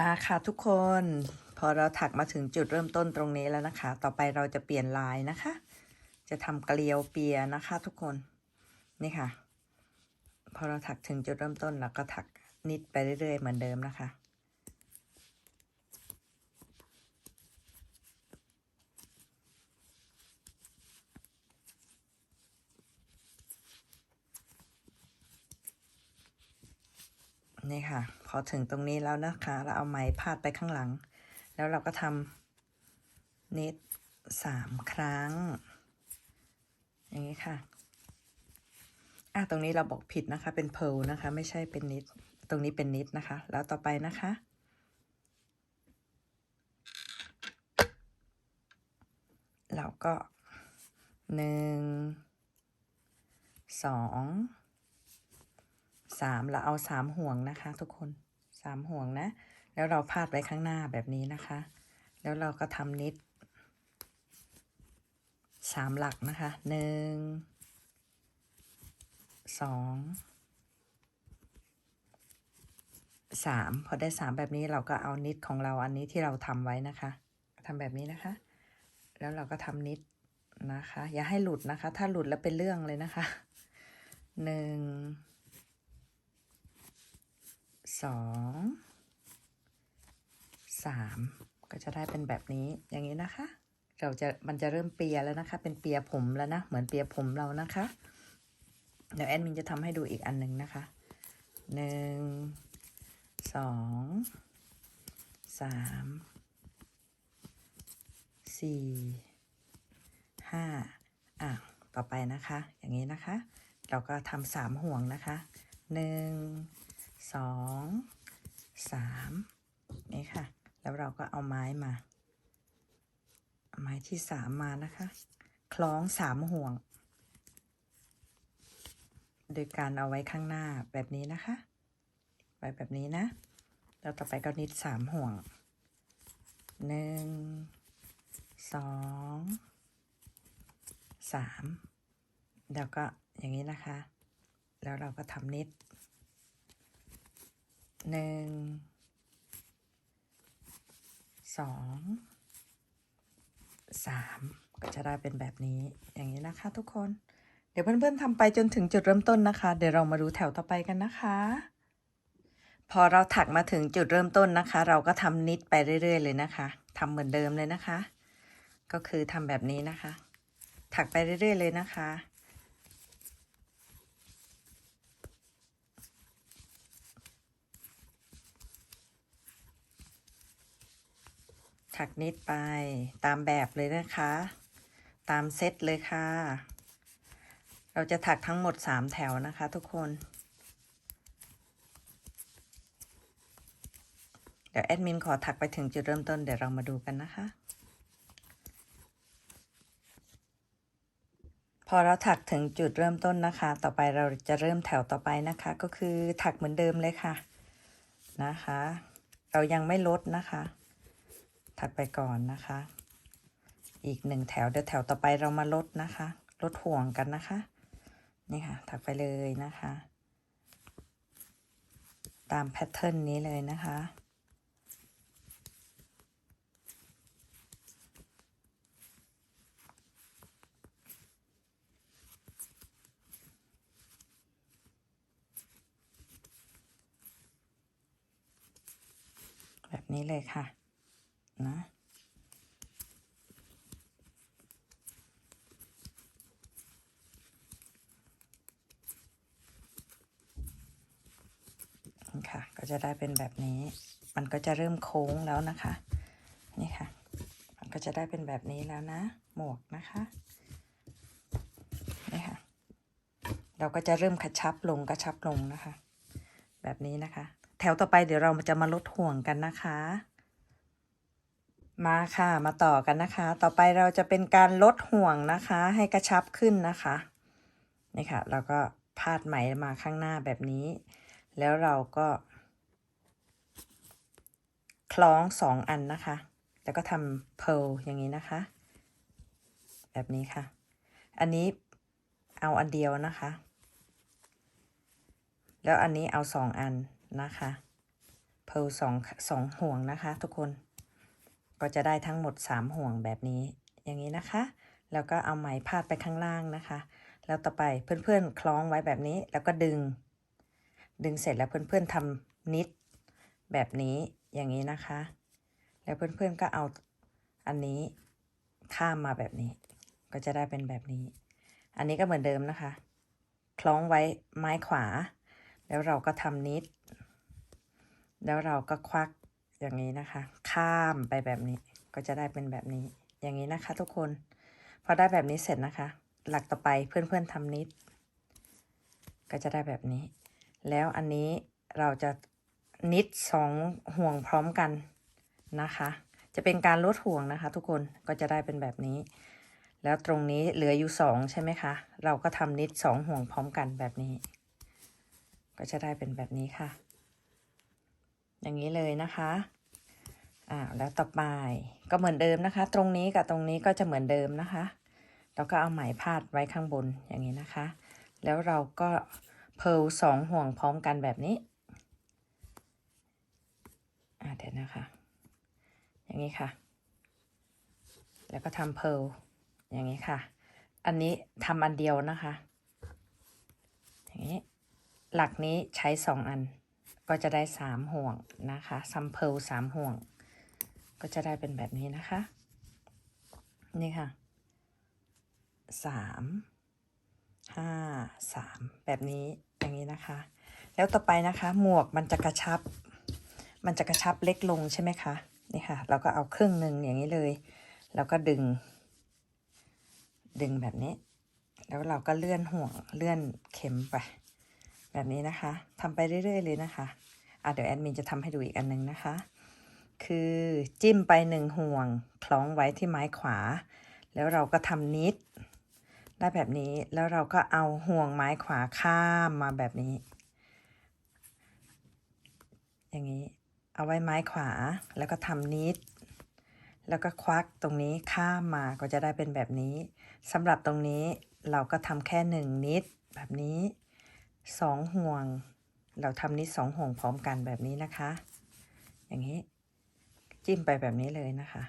มาค่ะทุกคน พอเราถักมาถึงจุดเริ่มต้นตรงนี้แล้วนะคะ ต่อไปเราจะเปลี่ยนลายนะคะ จะทำเกลียวเปียนะคะ ทุกคนนี่ค่ะ พอเราถักถึงจุดเริ่มต้นเราก็ถักนิดไปเรื่อยๆเหมือนเดิมนะคะ นี่ค่ะ อถึงตรงนี้แล้วนะคะ เราเอาไหมพาดไปข้างหลัง แล้วเราก็ทำนิดสามครั้ง อย่างนี้ค่ะ อะ ตรงนี้เราบอกผิดนะคะ เป็นเพลนะคะ ไม่ใช่เป็นนิด ตรงนี้เป็นนิดนะคะ แล้วต่อไปนะคะ เราก็หนึ่งสองสามเราเอาสามห่วงนะคะทุกคน สามห่วงนะ แล้วเราพาดไว้ข้างหน้าแบบนี้นะคะ แล้วเราก็ทำนิดสามหลักนะคะหนึ่งสองสามพอได้สามแบบนี้เราก็เอานิดของเราอันนี้ที่เราทำไว้นะคะทำแบบนี้นะคะ แล้วเราก็ทำนิดนะคะ อย่าให้หลุดนะคะ ถ้าหลุดแล้วเป็นเรื่องเลยนะคะหนึ่ง สองสามก็จะได้เป็นแบบนี้อย่างนี้นะคะ เราจะมันจะเริ่มเปียแล้วนะคะ เป็นเปียผมแล้วนะ เหมือนเปียผมเรานะคะ เดี๋ยวแอดมินจะทำให้ดูอีกอันหนึ่งนะคะหนึ่งสองสามสี่ห้าอะต่อไปนะคะ อย่างนี้นะคะ เราก็ทำสามห่วงนะคะหนึ่ง สองสามนี่ค่ะ แล้วเราก็เอาไม้มา ไม้ที่สามมานะคะ คล้องสามห่วง โดยการเอาไว้ข้างหน้าแบบนี้นะคะ ไว้แบบนี้นะ แล้วต่อไปก็นิดสามห่วงหนึ่งสองสามแล้วก็อย่างนี้นะคะ แล้วเราก็ทำนิด หนึ่งสองสามก็จะได้เป็นแบบนี้อย่างนี้นะคะทุกคน เดี๋ยวเพื่อนๆทำไปจนถึงจุดเริ่มต้นนะคะ เดี๋ยวเรามาดูแถวต่อไปกันนะคะ พอเราถักมาถึงจุดเริ่มต้นนะคะ เราก็ทำนิดไปเรื่อย ๆ เลยนะคะทำเหมือนเดิมเลยนะคะ ก็คือทำแบบนี้นะคะ ถักไปเรื่อย ๆ เลยนะคะ ถักนิดไปตามแบบเลยนะคะ ตามเซตเลยค่ะ เราจะถักทั้งหมดสามแถวนะคะทุกคน เดี๋ยวแอดมินขอถักไปถึงจุดเริ่มต้นเดี๋ยวเรามาดูกันนะคะ พอเราถักถึงจุดเริ่มต้นนะคะ ต่อไปเราจะเริ่มแถวต่อไปนะคะ ก็คือถักเหมือนเดิมเลยค่ะนะคะ เรายังไม่ลดนะคะ ถักไปก่อนนะคะ อีกหนึ่งแถวเดี๋ยวแถวต่อไปเรามาลดนะคะ ลดห่วงกันนะคะ นี่ค่ะ ถักไปเลยนะคะ ตามแพทเทิร์นนี้เลยนะคะแบบนี้เลยค่ะ นะ ค่ะ ก็จะได้เป็นแบบนี้ มันก็จะเริ่มโค้งแล้วนะคะ นี่ค่ะ มันก็จะได้เป็นแบบนี้แล้วนะ หมวกนะคะ นี่ค่ะ เราก็จะเริ่มกระชับลงกระชับลงนะคะ แบบนี้นะคะ แถวต่อไปเดี๋ยวเราจะมาลดห่วงกันนะคะ มาค่ะมาต่อกันนะคะ ต่อไปเราจะเป็นการลดห่วงนะคะ ให้กระชับขึ้นนะคะนี่ค่ะเราก็พาดไหมมาข้างหน้าแบบนี้ แล้วเราก็ คล้องสองอันนะคะ แล้วก็ทำเพลอย่างนี้นะคะ แบบนี้ค่ะ อันนี้เอาอันเดียวนะคะ แล้วอันนี้เอาสองอันนะคะเพลสองสองห่วงนะคะ ทุกคน ก็จะได้ทั้งหมดสามห่วงแบบนี้ อย่างนี้นะคะ แล้วก็เอาไหมพาดไปข้างล่างนะคะ แล้วต่อไปเพื่อนๆ คล้องไว้แบบนี้ แล้วก็ดึง ดึงเสร็จแล้วเพื่อนๆทำนิดแบบนี้อย่างนี้นะคะ แล้วเพื่อนๆก็เอาอันนี้ข้ามมาแบบนี้ ก็จะได้เป็นแบบนี้ อันนี้ก็เหมือนเดิมนะคะ คล้องไว้ไม้ขวา แล้วเราก็ทำนิด แล้วเราก็ควัก อย่างนี้นะคะ ข้ามไปแบบนี้ก็จะได้เป็นแบบนี้ อย่างนี้นะคะ ทุกคน พอได้แบบนี้เสร็จนะคะ หลักต่อไปเพื่อนๆทำนิด ก็จะได้แบบนี้ แล้วอันนี้เราจะนิดสองห่วงพร้อมกันนะคะ จะเป็นการลดห่วงนะคะ ทุกคนก็จะได้เป็นแบบนี้ แล้วตรงนี้เหลืออยู่สองใช่ไหมคะ เราก็ทำนิดสองห่วงพร้อมกันแบบนี้ ก็จะได้เป็นแบบนี้ค่ะ อย่างนี้เลยนะคะอ่าแล้วต่อไปก็เหมือนเดิมนะคะ ตรงนี้กับตรงนี้ก็จะเหมือนเดิมนะคะแล้วก็เอาไหมพาดไว้ข้างบนอย่างนี้นะคะ แล้วเราก็เพลสองห่วงพร้อมกันแบบนี้อ่าเดี๋ยวนะคะ อย่างนี้ค่ะ แล้วก็ทำเพลอย่างนี้ค่ะ อันนี้ทำอันเดียวนะคะ อย่างนี้ หลักนี้ใช้สองอัน ก็จะได้สามห่วงนะคะซัมเพลสามห่วง ก็จะได้เป็นแบบนี้นะคะ นี่ค่ะสามห้าสามแบบนี้อย่างนี้นะคะ แล้วต่อไปนะคะหมวกมันจะกระชับ มันจะกระชับเล็กลงใช่ไหมคะนี่ค่ะ เราก็เอาครึ่งหนึ่งอย่างนี้เลย แล้วก็ดึง ดึงแบบนี้ แล้วเราก็เลื่อนห่วงเลื่อนเข็มไป แบบนี้นะคะทำไปเรื่อยๆเลยนะคะอะเดี๋ยวแอดมินจะทำให้ดูอีกอันหนึงนะคะ คือจิ้มไปหนึ่งห่วง คล้องไว้ที่ไม้ขวา แล้วเราก็ทำนิด ได้แบบนี้แล้วเราก็เอาห่วงไม้ขวาข้ามมาแบบนี้ อย่างนี้เอาไว้ไม้ขวาแล้วก็ทำนิด แล้วก็ควักตรงนี้ข้ามมาก็จะได้เป็นแบบนี้สำหรับตรงนี้เราก็ทำแค่หนึ่งนิดแบบนี้ สองห่วง เราทำนิดสองห่วงพร้อมกันแบบนี้นะคะ อย่างนี้ จิ้มไปแบบนี้เลยนะคะ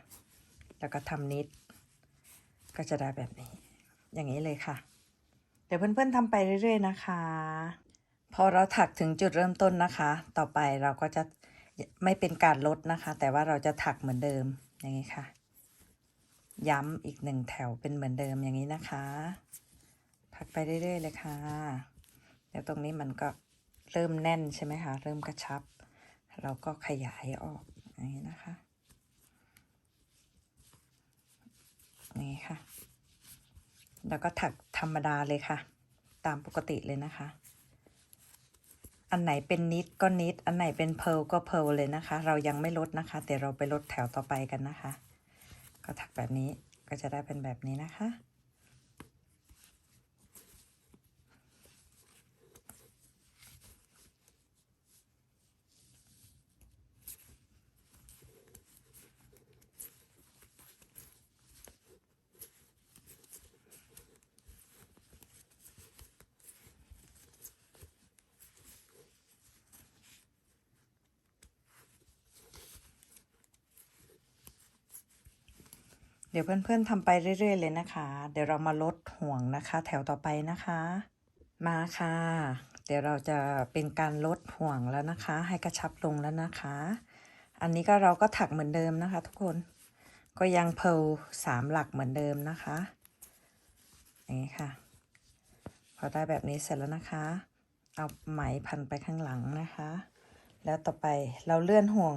แล้วก็ทำนิด ก็จะได้แบบนี้ อย่างนี้เลยค่ะ เดี๋ยวเพื่อนๆทำไปเรื่อย ๆ นะคะ พอเราถักถึงจุดเริ่มต้นนะคะ ต่อไปเราก็จะไม่เป็นการลดนะคะ แต่ว่าเราจะถักเหมือนเดิมอย่างนี้ค่ะ ย้ำอีกหนึ่งแถวเป็นเหมือนเดิมอย่างนี้นะคะถักไปเรื่อย ๆ เลยค่ะ เดี๋ยวตรงนี้มันก็เริ่มแน่นใช่ไหมคะ เริ่มกระชับ เราก็ขยายออกอย่างนี้นะคะ นี่ค่ะ แล้วก็ถักธรรมดาเลยค่ะ ตามปกติเลยนะคะ อันไหนเป็นนิดก็นิด อันไหนเป็นเพลก็เพลเลยนะคะ เรายังไม่ลดนะคะ แต่เราไปลดแถวต่อไปกันนะคะ ก็ถักแบบนี้ก็จะได้เป็นแบบนี้นะคะ ดี๋ยวเพื่อนๆทำไปเรื่อย ๆ เลยนะคะ เดี๋ยวเรามาลดห่วงนะคะ แถวต่อไปนะคะ มาค่ะ เดี๋ยวเราจะเป็นการลดห่วงแล้วนะคะ ให้กระชับลงแล้วนะคะ อันนี้ก็เราก็ถักเหมือนเดิมนะคะ ทุกคน ก็ยังเพลสามหลักเหมือนเดิมนะคะอย่างนี้ค่ะ พอได้แบบนี้เสร็จแล้วนะคะ เอาไหมพันไปข้างหลังนะคะ แล้วต่อไปเราเลื่อนห่วง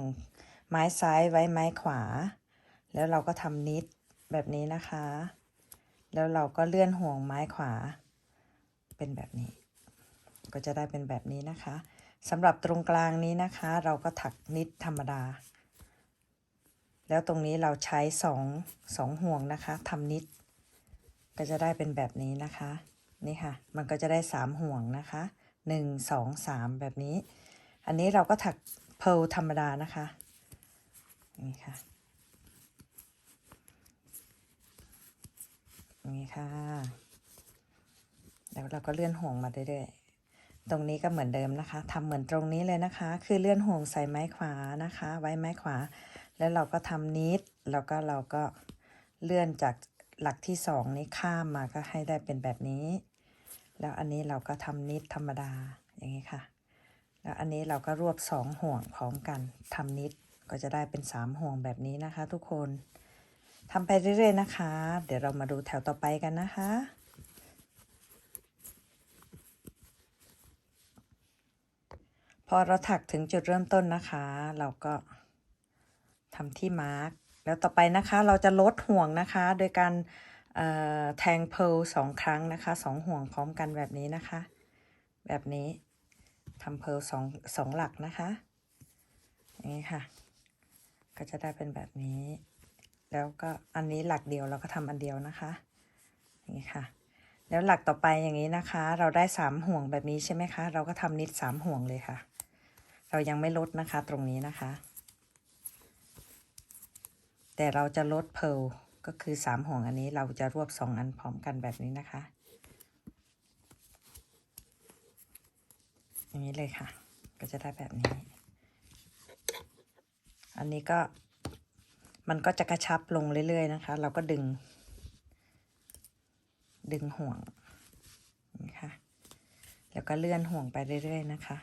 ไม้ซ้ายไว้ไม้ขวา แล้วเราก็ทำนิด แบบนี้นะคะ แล้วเราก็เลื่อนห่วงไม้ขวา เป็นแบบนี้ ก็จะได้เป็นแบบนี้นะคะสำหรับตรงกลางนี้นะคะ เราก็ถักนิดธรรมดา แล้วตรงนี้เราใช้สองสองห่วงนะคะทำนิด ก็จะได้เป็นแบบนี้นะคะ นี่ค่ะ มันก็จะได้สามห่วงนะคะหนึ่งสองสามแบบนี้ อันนี้เราก็ถักเพลธรรมดานะคะนี่ค่ะ นี่ค่ะ แล้วเราก็เลื่อนห่วงมาเรื่อยๆ ตรงนี้ก็เหมือนเดิมนะคะทำเหมือนตรงนี้เลยนะคะ คือเลื่อนห่วงใส่ไม้ขวานะคะ ไว้ไม้ขวา แล้วเราก็ทำนิด แล้วก็เราก็เลื่อนจากหลักที่สองนี้ข้ามมาก็ให้ได้เป็นแบบนี้ แล้วอันนี้เราก็ทำนิดธรรมดาอย่างนี้ค่ะ แล้วอันนี้เราก็รวบสองห่วงพร้อมกันทำนิดก็จะได้เป็นสามห่วงแบบนี้นะคะ ทุกคน ทำไปเรื่อยๆนะคะ เดี๋ยวเรามาดูแถวต่อไปกันนะคะ พอเราถักถึงจุดเริ่มต้นนะคะ เราก็ทำที่มาร์กแล้วต่อไปนะคะเราจะลดห่วงนะคะ โดยการแทงเพลสองครั้งนะคะสองห่วงพร้อมกันแบบนี้นะคะ แบบนี้ทำเพลสองสองหลักนะคะอย่างนี้ค่ะ ก็จะได้เป็นแบบนี้ แล้วก็อันนี้หลักเดียวเราก็ทำอันเดียวนะคะอย่างนี้ค่ะ แล้วหลักต่อไปอย่างนี้นะคะ เราได้สามห่วงแบบนี้ใช่ไหมคะ เราก็ทำนิดสามห่วงเลยค่ะ เรายังไม่ลดนะคะตรงนี้นะคะ แต่เราจะลดเพลก็คือสามห่วงอันนี้เราจะรวบสองอันพร้อมกันแบบนี้นะคะ อย่างนี้เลยค่ะ ก็จะได้แบบนี้ อันนี้ก็ มันก็จะกระชับลงเรื่อยๆนะคะ เราก็ดึง ดึงห่วงนี่ค่ะแล้วก็เลื่อนห่วงไปเรื่อยๆนะคะ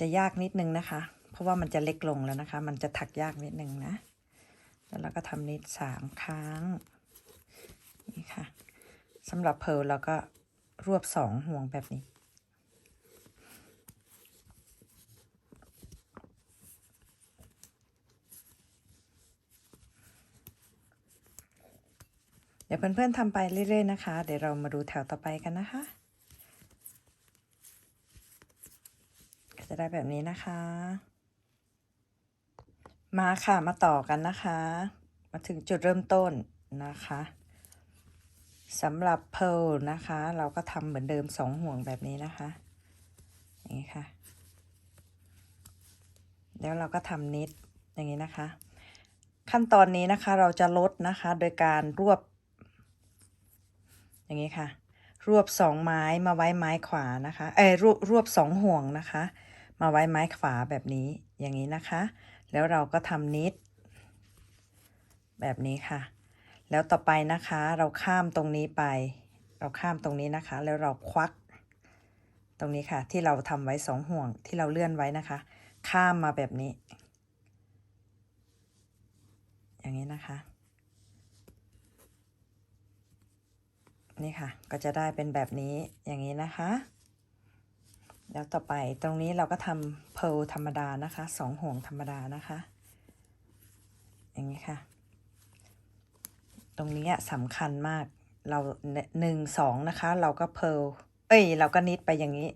จะยากนิดนึงนะคะ เพราะว่ามันจะเล็กลงแล้วนะคะ มันจะถักยากนิดนึงนะ แล้วเราก็ทำนิดสามครั้งนี่ค่ะสำหรับเพลเราก็รวบสองห่วงแบบนี้ ดี๋ยวเพื่อนๆทำไปเรื่อย ๆ นะคะ เดี๋ยวเรามาดูแถวต่อไปกันนะคะก็จะได้แบบนี้นะคะ มาค่ะมาต่อกันนะคะ มาถึงจุดเริ่มต้นนะคะสำหรับเพลนะคะ เราก็ทำเหมือนเดิมสองห่วงแบบนี้นะคะอย่างนี้ค่ะ แล้วเราก็ทำนิดอย่างนี้นะคะ ขั้นตอนนี้นะคะเราจะลดนะคะ โดยการรวบ อย่างนี้ค่ะ รวบสองไม้มาไว้ไม้ขวานะคะเอ้ยรวบรวบสองห่วงนะคะ มาไว้ไม้ขวาแบบนี้อย่างนี้นะคะ แล้วเราก็ทำนิด แบบนี้ค่ะ แล้วต่อไปนะคะเราข้ามตรงนี้ไป เราข้ามตรงนี้นะคะ แล้วเราควัก ตรงนี้ค่ะ ที่เราทำไว้สองห่วงที่เราเลื่อนไว้นะคะ ข้ามมาแบบนี้ อย่างนี้นะคะ นี่ค่ะ ก็จะได้เป็นแบบนี้อย่างนี้นะคะ แล้วต่อไปตรงนี้เราก็ทำเพลธรรมดานะคะสองห่วงธรรมดานะคะ อย่างนี้ค่ะ ตรงนี้สำคัญมากเราหนึ่งสองนะคะ เราก็เพลเอ้ย เราก็นิดไปอย่างนี้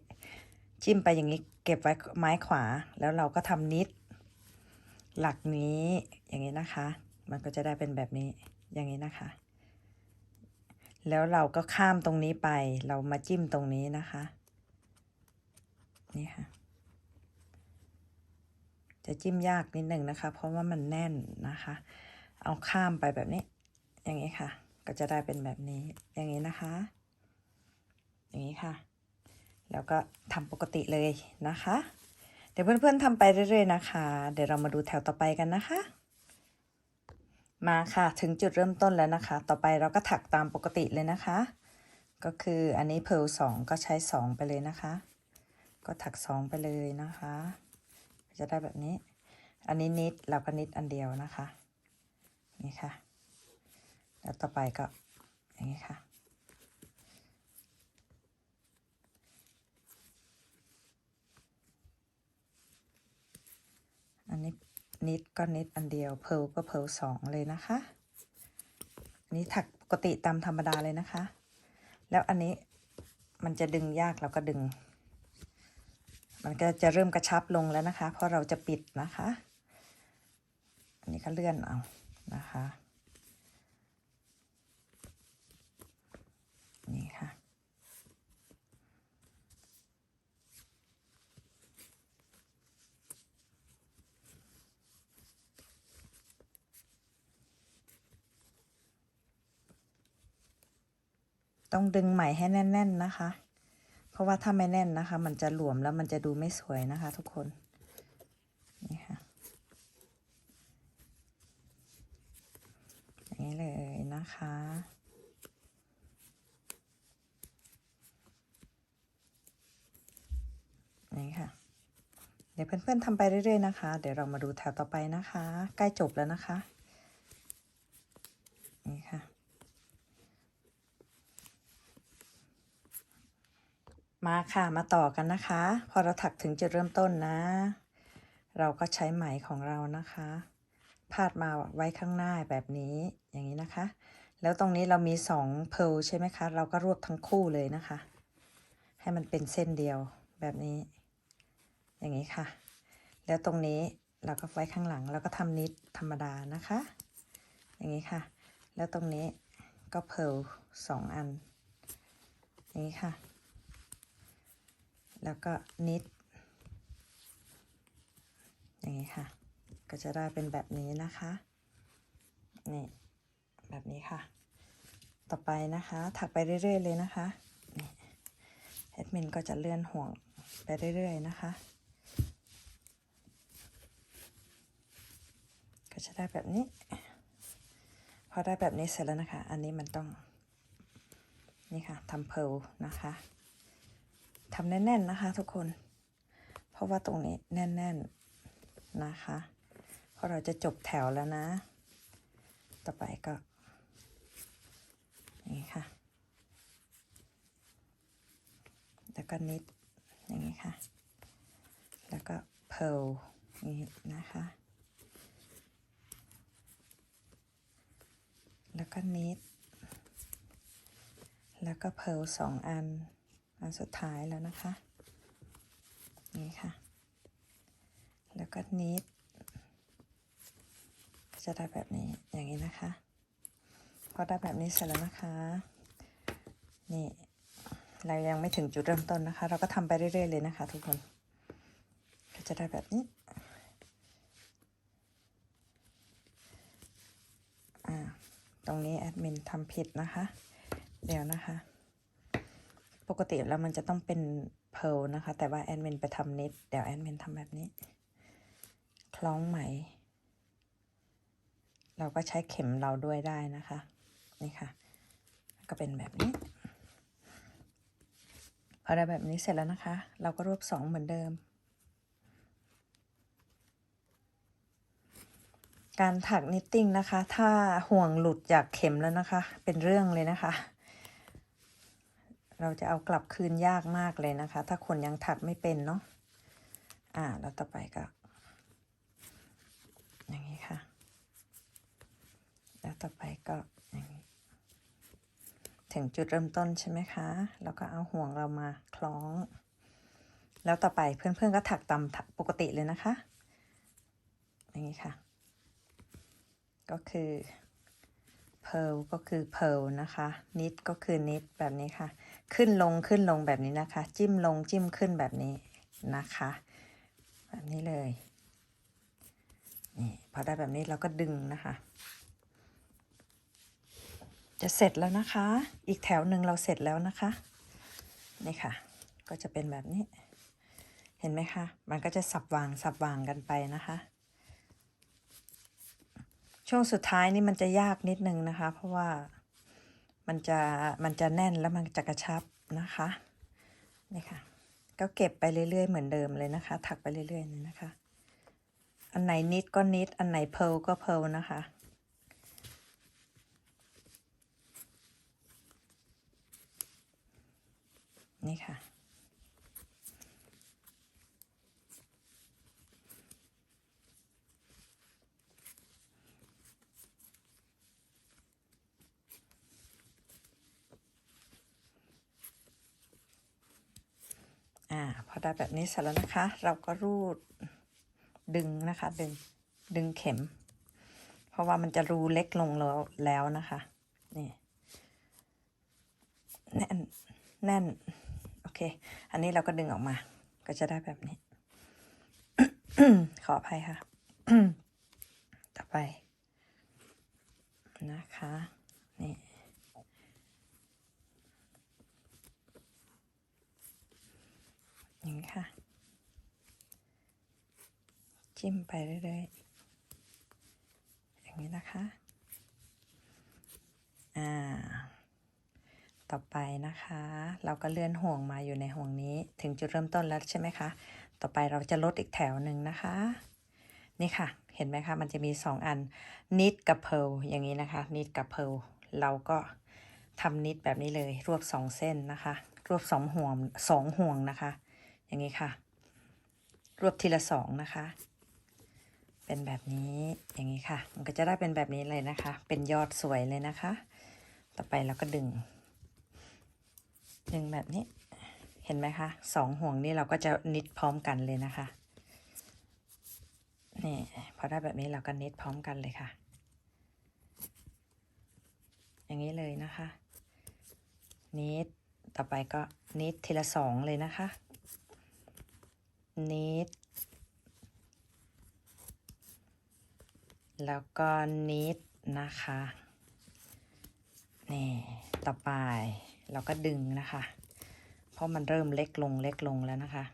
จิ้มไปอย่างนี้ เก็บไว้ไม้ขวา แล้วเราก็ทำนิด หลักนี้อย่างนี้นะคะ มันก็จะได้เป็นแบบนี้อย่างนี้นะคะ แล้วเราก็ข้ามตรงนี้ไป เรามาจิ้มตรงนี้นะคะ นี่ค่ะ จะจิ้มยากนิดหนึ่งนะคะ เพราะว่ามันแน่นนะคะ เอาข้ามไปแบบนี้ อย่างนี้ค่ะ ก็จะได้เป็นแบบนี้ อย่างนี้นะคะ อย่างนี้ค่ะ แล้วก็ทำปกติเลยนะคะ เดี๋ยวเพื่อนๆทำไปเรื่อยๆนะคะ เดี๋ยวเรามาดูแถวต่อไปกันนะคะ มาค่ะถึงจุดเริ่มต้นแล้วนะคะ ต่อไปเราก็ถักตามปกติเลยนะคะ ก็คืออันนี้เพลสองก็ใช้สองไปเลยนะคะ ก็ถักสองไปเลยนะคะ จะได้แบบนี้ อันนี้นิดเราก็นิดอันเดียวนะคะ นี่ค่ะ แล้วต่อไปก็อย่างนี้ค่ะอันนี้ นิดก็นิดอันเดียวเพลก็เพลสองเลยนะคะอันนี้ถักปกติตามธรรมดาเลยนะคะ แล้วอันนี้มันจะดึงยากเราก็ดึง มันก็จะเริ่มกระชับลงแล้วนะคะ เพราะเราจะปิดนะคะ อันนี้ก็เลื่อนเอานะคะ นี่ค่ะ ต้องดึงไหมให้แน่น ๆนะคะ เพราะว่าถ้าไม่แน่นนะคะ มันจะหลวมแล้วมันจะดูไม่สวยนะคะ ทุกคน นี่ค่ะ อย่างนี้เลยนะคะนี่ค่ะ เดี๋ยวเพื่อนๆทำไปเรื่อยๆนะคะ เดี๋ยวเรามาดูแถวต่อไปนะคะ ใกล้จบแล้วนะคะ นี่ค่ะ มาค่ะมาต่อกันนะคะ พอเราถักถึงจุดเริ่มต้นนะ เราก็ใช้ไหมของเรานะคะ พาดมาไว้ข้างหน้าแบบนี้อย่างนี้นะคะ แล้วตรงนี้เรามีสองเพลใช่ไหมคะ เราก็รวบทั้งคู่เลยนะคะ ให้มันเป็นเส้นเดียวแบบนี้ อย่างนี้ค่ะ แล้วตรงนี้เราก็ไว้ข้างหลังแล้วก็ทำนิดธรรมดานะคะ อย่างนี้ค่ะ แล้วตรงนี้ก็เพลสองอัน อย่างนี้ค่ะ แล้วก็นิด อย่างนี้ค่ะ ก็จะได้เป็นแบบนี้นะคะ นี่แบบนี้ค่ะ ต่อไปนะคะ ถักไปเรื่อยๆเลยนะคะนี่แอดมินก็จะเลื่อนห่วงไปเรื่อยๆนะคะ ก็จะได้แบบนี้ พอได้แบบนี้เสร็จแล้วนะคะ อันนี้มันต้อง นี่ค่ะทำเพลนะคะ ทำแน่น ๆ นะคะ ทุกคน เพราะว่าตรงนี้แน่น ๆ นะคะ เพราะเราจะจบแถวแล้วนะ ต่อไปก็อย่างนี้ค่ะ แล้วก็นิดอย่างนี้ค่ะ แล้วก็เพลนี้นะคะ แล้วก็นิด แล้วก็เพลสองอัน อันสุดท้ายแล้วนะคะ นี่ค่ะ แล้วก็นิดจะได้แบบนี้อย่างนี้นะคะ พอได้แบบนี้เสร็จแล้วนะคะ นี่เรายังไม่ถึงจุดเริ่มต้นนะคะ เราก็ทำไปเรื่อยๆเลยนะคะ ทุกคน ก็จะได้แบบนี้อ่าตรงนี้แอดมินทำผิดนะคะ เดี๋ยวนะคะ ปกติแล้วมันจะต้องเป็นเพลนะคะ แต่ว่าแอดมินไปทำนิดเดี๋ยวแอดมินทำแบบนี้ คล้องไหม เราก็ใช้เข็มเราด้วยได้นะคะ นี่ค่ะ ก็เป็นแบบนี้พอได้แบบนี้เสร็จแล้วนะคะ เราก็รวบสองเหมือนเดิม การถักนิตติ้งนะคะ ถ้าห่วงหลุดจากเข็มแล้วนะคะ เป็นเรื่องเลยนะคะ เราจะเอากลับคืนยากมากเลยนะคะ ถ้าคนยังถักไม่เป็นเนาะอ่าแล้วต่อไปก็ อย่างนี้ค่ะ แล้วต่อไปก็อย่างนี้ ถึงจุดเริ่มต้นใช่ไหมคะ แล้วก็เอาห่วงเรามาคล้อง แล้วต่อไปเพื่อนๆก็ถักตามปกติเลยนะคะ อย่างนี้ค่ะ ก็คือเพลก็คือเพลนะคะนิดก็คือนิดแบบนี้ค่ะ ขึ้นลงขึ้นลงแบบนี้นะคะ จิ้มลงจิ้มขึ้นแบบนี้นะคะ แบบนี้เลยนี่พอได้แบบนี้เราก็ดึงนะคะ จะเสร็จแล้วนะคะ อีกแถวหนึ่งเราเสร็จแล้วนะคะนี่ค่ะ ก็จะเป็นแบบนี้ เห็นไหมคะ มันก็จะสับวางสับวางกันไปนะคะ ช่วงสุดท้ายนี่มันจะยากนิดนึงนะคะ เพราะว่า มันจะมันจะแน่นแล้วมันจะกระชับนะคะนี่ค่ะ ก็เก็บไปเรื่อยๆเหมือนเดิมเลยนะคะ ถักไปเรื่อยๆนนะคะ อันไหนนิดก็นิด อันไหนเพลก็เพลนะคะนี่ค่ะ อ่าพอได้แบบนี้เสร็จแล้วนะคะ เราก็รูดดึงนะคะดึงดึงเข็ม เพราะว่ามันจะรูเล็กลงแล้วแล้วนะคะนี่แน่นแน่นโอเค อันนี้เราก็ดึงออกมา ก็จะได้แบบนี้ ขออภัยค่ะ ต่อไปนะคะ นี่ อย่างนี้ค่ะ จิ้มไปเรื่อยๆ อย่างนี้นะคะ อ่า ต่อไปนะคะ เราก็เลื่อนห่วงมาอยู่ในห่วงนี้ ถึงจุดเริ่มต้นแล้วใช่ไหมคะ ต่อไปเราจะลดอีกแถวหนึ่งนะคะ นี่ค่ะ เห็นไหมคะ มันจะมีสองอัน นิดกับเพลอย่างนี้นะคะ นิดกับเพลเราก็ทำนิดแบบนี้เลย รวบสองเส้นนะคะ รวบสองห่วงสองห่วงนะคะ อย่างนี้ค่ะ รวบทีละสองนะคะ เป็นแบบนี้อย่างนี้ค่ะ มันก็จะได้เป็นแบบนี้เลยนะคะ เป็นยอดสวยเลยนะคะ ต่อไปเราก็ดึง ดึงแบบนี้ เห็นไหมคะสองห่วงนี่เราก็จะนิดพร้อมกันเลยนะคะนี่พอได้แบบนี้เราก็นิดพร้อมกันเลยค่ะ อย่างนี้เลยนะคะนิดต่อไปก็นิดทีละสองเลยนะคะ นิดแล้วก็นิดนะคะ นี่ ต่อไปเราก็ดึงนะคะ เพราะมันเริ่มเล็กลงเล็กลงแล้วนะคะ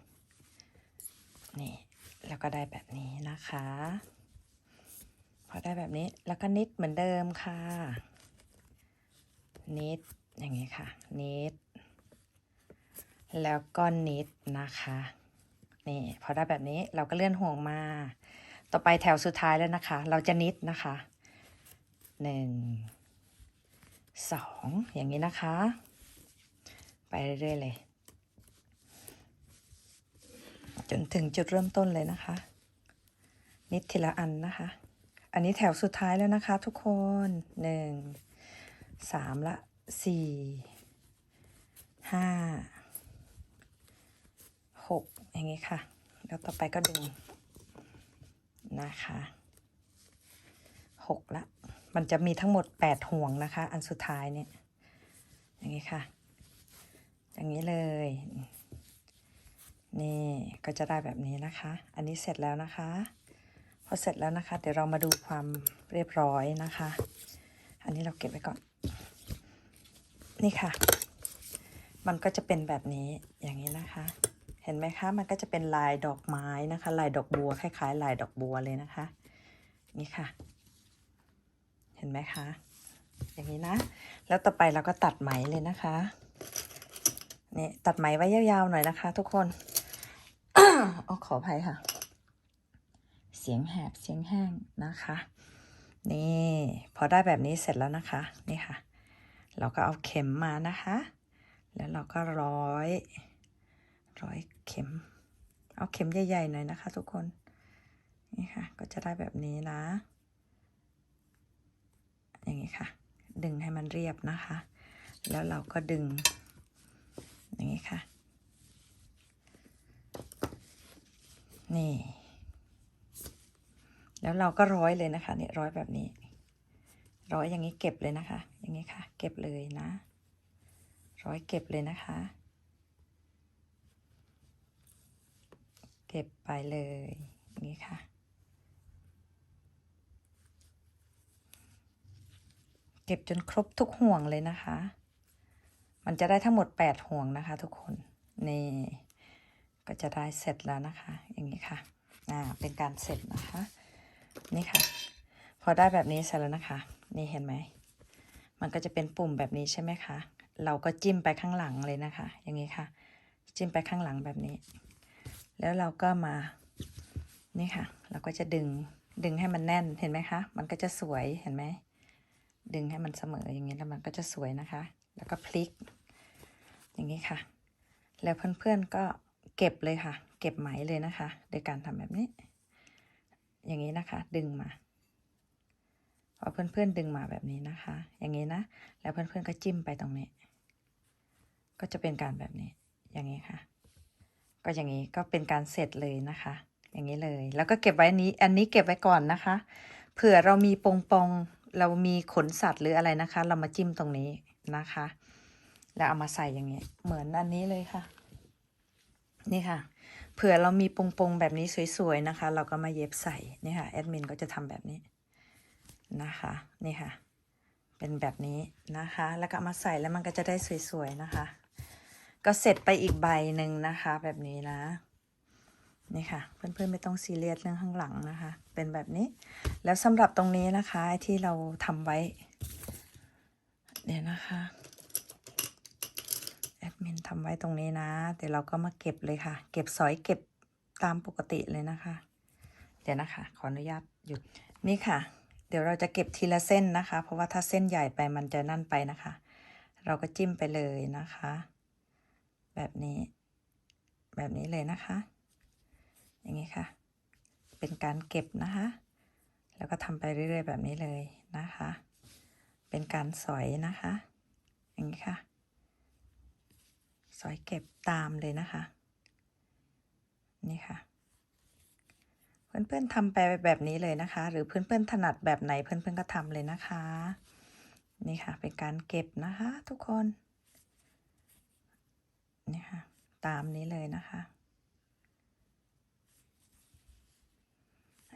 นี่ แล้วก็ได้แบบนี้นะคะ พอได้แบบนี้แล้วก็นิดเหมือนเดิมค่ะ นิดอย่างนี้ค่ะ นิด แล้วก็นิดนะคะ นี่พอได้แบบนี้เราก็เลื่อนห่วงมา ต่อไปแถวสุดท้ายแล้วนะคะ เราจะนิดนะคะหนึ่งสองอย่างนี้นะคะ ไปเรื่อยๆเลย จนถึงจุดเริ่มต้นเลยนะคะ นิดทีละอันนะคะ อันนี้แถวสุดท้ายแล้วนะคะ ทุกคนหนึ่งสามละสี่ห้าหก อย่างนี้ค่ะ แล้วต่อไปก็ดึงนะคะหกละ มันจะมีทั้งหมดแปดห่วงนะคะ อันสุดท้ายเนี่ย อย่างนี้ค่ะ อย่างนี้เลย นี่ก็จะได้แบบนี้นะคะ อันนี้เสร็จแล้วนะคะ พอเสร็จแล้วนะคะ เดี๋ยวเรามาดูความเรียบร้อยนะคะ อันนี้เราเก็บไว้ก่อน นี่ค่ะ มันก็จะเป็นแบบนี้ อย่างนี้นะคะ ห็นไหมคะ มันก็จะเป็นลายดอกไม้นะคะ ลายดอกบัวคล้ายๆ ลายดอกบัวเลยนะคะ นี่ค่ะ เห็นไหมคะ อย่างนี้นะ แล้วต่อไปเราก็ตัดไหมเลยนะคะนี่ตัดไหมไว้ยาวๆหน่อยนะคะ ทุกคนอ๋อขออภัยค่ะ เสียงแหบเสียงแห้งนะคะ นี่พอได้แบบนี้เสร็จแล้วนะคะ นี่ค่ะ เราก็เอาเข็มมานะคะ แล้วเราก็ร้อย ร้อยเข็ม เอาเข็มใหญ่ๆหน่อยนะคะ ทุกคน นี่ค่ะ ก็จะได้แบบนี้นะ อย่างนี้ค่ะ ดึงให้มันเรียบนะคะ แล้วเราก็ดึง อย่างนี้ค่ะ นี่ แล้วเราก็ร้อยเลยนะคะเนี่ยร้อยแบบนี้ ร้อยอย่างนี้เก็บเลยนะคะ อย่างนี้ค่ะ เก็บเลยนะ ร้อยเก็บเลยนะคะ เก็บไปเลยอย่างนี้ค่ะ เก็บจนครบทุกห่วงเลยนะคะ มันจะได้ทั้งหมด 8 ห่วงนะคะทุกคน นี่ ก็จะได้เสร็จแล้วนะคะ อย่างนี้ค่ะ อ่า เป็นการเสร็จนะคะ นี่ค่ะ พอได้แบบนี้เสร็จแล้วนะคะ นี่เห็นไหม มันก็จะเป็นปุ่มแบบนี้ใช่ไหมคะ เราก็จิ้มไปข้างหลังเลยนะคะ อย่างนี้ค่ะ จิ้มไปข้างหลังแบบนี้ แล้วเราก็มา นี่ค่ะ เราก็จะดึง ดึงให้มันแน่น เห็นไหมคะ มันก็จะสวย เห็นไหม ดึงให้มันเสมออย่างนี้แล้วมันก็จะสวยนะคะ แล้วก็พลิก อย่างนี้ค่ะ แล้วเพื่อนๆก็เก็บเลยค่ะ เก็บไหมเลยนะคะ โดยการทำแบบนี้ อย่างนี้นะคะ ดึงมาพอเพื่อนๆดึงมาแบบนี้นะคะ อย่างนี้นะ แล้วเพื่อนๆก็จิ้มไปตรงนี้ ก็จะเป็นการแบบนี้ อย่างนี้ค่ะ ก็อย่างนี้ก็เป็นการเสร็จเลยนะคะ อย่างนี้เลย แล้วก็เก็บไว้นี้อันนี้เก็บไว้ก่อนนะคะ เผื่อเรามีปงปองๆเรามีขนสัตว์หรืออะไรนะคะ เรามาจิ้มตรงนี้นะคะ แล้วเอามาใส่อย่างนี้ เหมือนอันนี้เลยค่ะ นี่ค่ะ เผื่อเรามีปงปงๆแบบนี้สวยๆนะคะ เราก็มาเย็บใส่นี่ค่ะแอดมินก็จะทำแบบนี้นะคะ นี่ค่ะ เป็นแบบนี้นะคะ แล้วก็มาใส่แล้วมันก็จะได้สวยๆนะคะ ก็เสร็จไปอีกใบหนึ่งนะคะ แบบนี้นะนี่ค่ะ เพื่อนๆไม่ต้องซีเรียสเรื่องข้างหลังนะคะ เป็นแบบนี้ แล้วสำหรับตรงนี้นะคะที่เราทำไว้ เดี๋ยวนะคะแอดมินทำไว้ตรงนี้นะเดี๋ยวเราก็มาเก็บเลยค่ะ เก็บสอยเก็บตามปกติเลยนะคะ เดี๋ยวนะคะ ขออนุญาตหยุดนี่ค่ะ เดี๋ยวเราจะเก็บทีละเส้นนะคะ เพราะว่าถ้าเส้นใหญ่ไปมันจะนั่นไปนะคะ เราก็จิ้มไปเลยนะคะ แบบนี้ แบบนี้เลยนะคะ อย่างนี้ค่ะ เป็นการเก็บนะคะ แล้วก็ทำไปเรื่อยๆแบบนี้เลยนะคะ เป็นการสอยนะคะ อย่างนี้ค่ะ สอยเก็บตามเลยนะคะ นี่ค่ะเพื่อนๆทำไปแบบนี้เลยนะคะ หรือเพื่อนๆถนัดแบบไหนเพื่อนๆก็ทำเลยนะคะ นี่ค่ะ เป็นการเก็บนะคะ ทุกคน นี่ค่ะ ตามนี้เลยนะคะ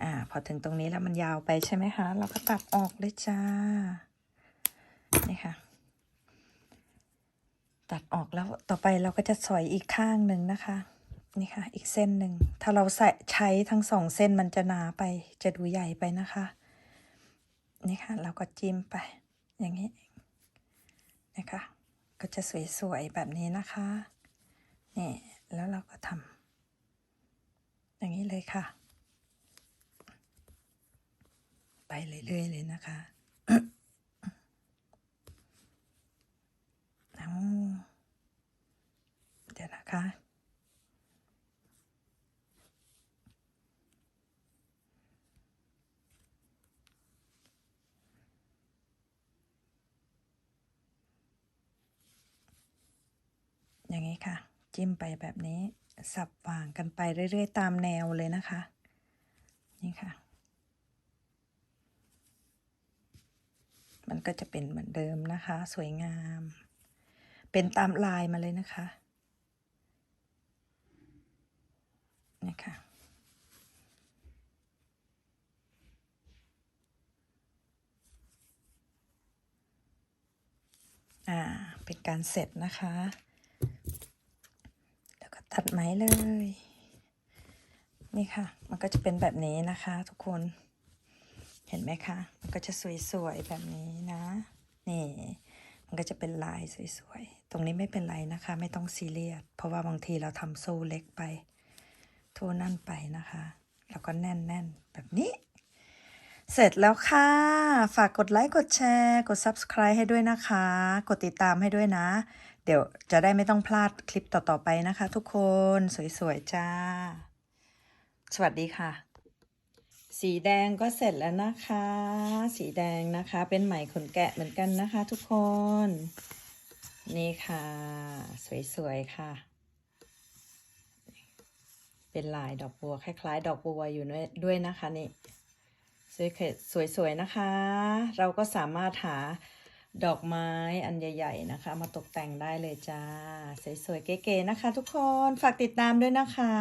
อ่า พอถึงตรงนี้แล้วมันยาวไปใช่ไหมคะ เราก็ตัดออกเลยจ้า นี่ค่ะ ตัดออกแล้วต่อไปเราก็จะสอยอีกข้างหนึ่งนะคะ นี่ค่ะ อีกเส้นหนึ่ง ถ้าเราใส่ใช้ทั้งสองเส้นมันจะหนาไป จะดูใหญ่ไปนะคะ นี่ค่ะ เราก็จิ้มไป อย่างนี้นะคะก็จะสวยๆ แบบนี้นะคะ นี่แล้วเราก็ทำอย่างนี้เลยค่ะ ไปเรื่อยๆเลยนะคะเอาเดี๋ยวนะคะอย่างนี้ค่ะ จิ้มไปแบบนี้ สับวางกันไปเรื่อย ๆ ตามแนวเลยนะคะ นี่ค่ะ มันก็จะเป็นเหมือนเดิมนะคะ สวยงาม เป็นตามลายมาเลยนะคะนี่ค่ะอ่า เป็นการเสร็จนะคะ ตัดไหมเลย นี่ค่ะ มันก็จะเป็นแบบนี้นะคะ ทุกคน เห็นไหมคะ มันก็จะสวยๆแบบนี้นะ นี่ มันก็จะเป็นลายสวยๆ ตรงนี้ไม่เป็นไรนะคะ ไม่ต้องซีเรียส เพราะว่าบางทีเราทำโซ่เล็กไป โทนั่นไปนะคะ แล้วก็แน่นๆ แบบนี้เสร็จแล้วค่ะ ฝากกดไลค์ กดแชร์ กด Subscribe ให้ด้วยนะคะ กดติดตามให้ด้วยนะ เดี๋ยวจะได้ไม่ต้องพลาดคลิปต่อๆไปนะคะ ทุกคนสวยๆจ้า สวัสดีค่ะ สีแดงก็เสร็จแล้วนะคะ สีแดงนะคะเป็นไหมขนแกะเหมือนกันนะคะ ทุกคน นี่ค่ะ สวยๆค่ะ เป็นลายดอกบัวคล้ายๆ ดอกบัวอยู่ด้วยนะคะนี่สวยๆนะคะ เราก็สามารถหา ดอกไม้อันใหญ่ ๆ นะคะ มาตกแต่งได้เลยจ้า สวยๆเก๋ๆนะคะ ทุกคนฝากติดตามด้วยนะคะ